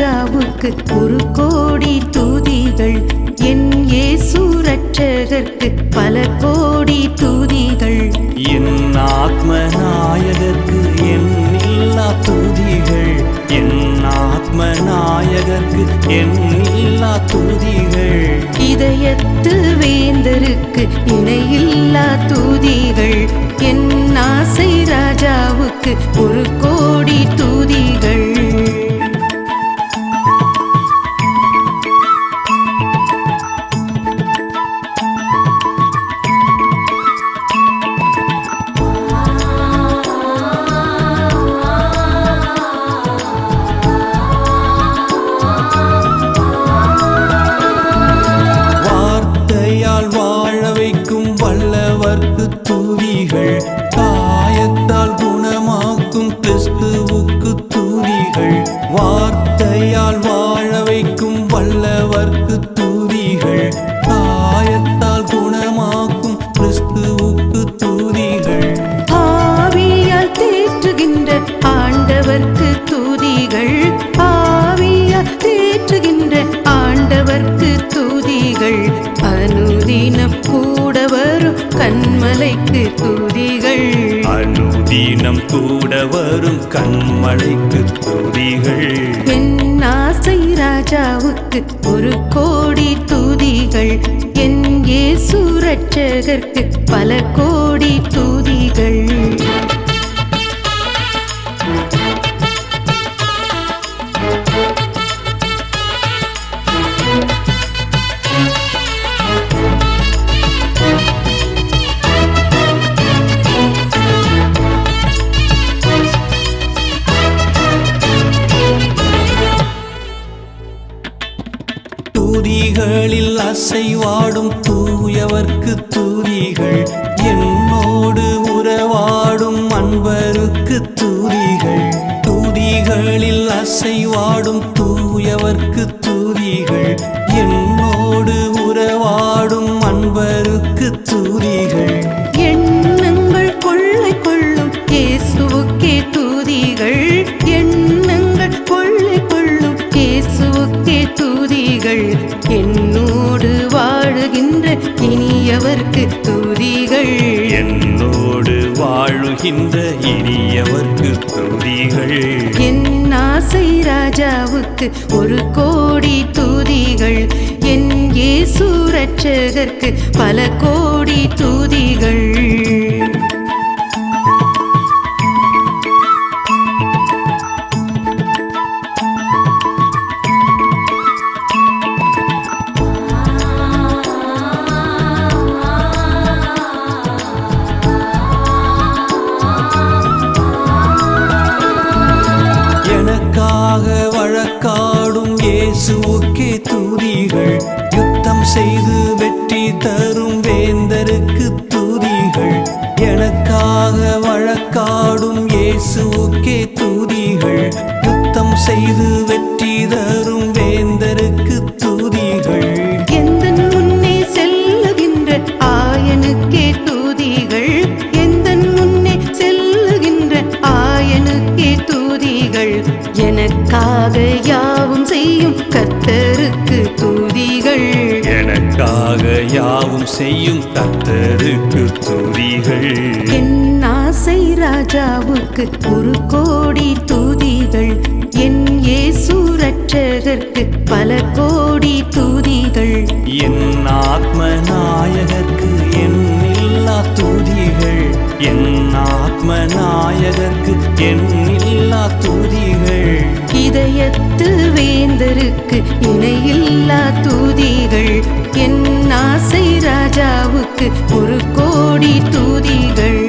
ராஜாவுக்கு ஒரு கோடி துதிகள். என் இயேசு ரட்சகர்க்கு பல கோடி துதிகள். என் ஆத்ம நாயகர்க்கு எண்ணில்லா துதிகள். என் ஆத்ம நாயகர்க்கு எண்ணில்லா துதிகள். இதயத்து வேந்தருக்கு இணையில்லா துதிகள். என் துதிகள் காயத்தால் குணமாக்கும் கிறிஸ்துவுக்கு துதிகள் வார்த்தையால் வாழ வைக்கும் வல்லவர்க்கு கூட வரும் கண்மழைக்கு துதிகள். என் ஆசை ராஜாவுக்கு ஒரு கோடி துதிகள். என் இயேசு ரட்சகர்க்கு பல கோடி தூதிகளில் அசைவாடும் தூயவர்க்கு துதிகள். என்னோடு உறவாடும் அன்பருக்கு துதிகள். தூதிகளில் அசைவாடும் தூயவர்க்கு துதிகள். என்னோடு உறவாடும் அன்பருக்கு துதிகள். துதிகள் என்னோடு வாழுகின்ற இனியவர்க்கு துதிகள். என்னோடு வாழுகின்ற இனியவர்க்கு துதிகள். என் ஆசை ராஜாவுக்கு ஒரு கோடி துதிகள். என் ரட்சகர்க்கு பல கோடி இயேசுவுக்கே துதிகள். யுத்தம் செய்து வெற்றி தரும் வேந்தருக்கு துதிகள். எனக்காக வழக்காடும் இயேசுவுக்கே துதிகள். யுத்தம் செய்து வெற்றி தரும் யாவும் செய்யும் கர்த்தருக்கு துதிகள். என் ஆசை ராஜாவுக்கு ஒரு கோடி துதிகள். என் இயேசு ரட்சகர்க்கு பல கோடி துதிகள். என் ஆத்ம நாயகர்க்கு எண்ணில்லா துதிகள். என் ஆத்ம நாயகர்க்கு எண்ணில்லா என் ஆசை ராஜாவுக்கு ஒரு கோடி தூதிகள்.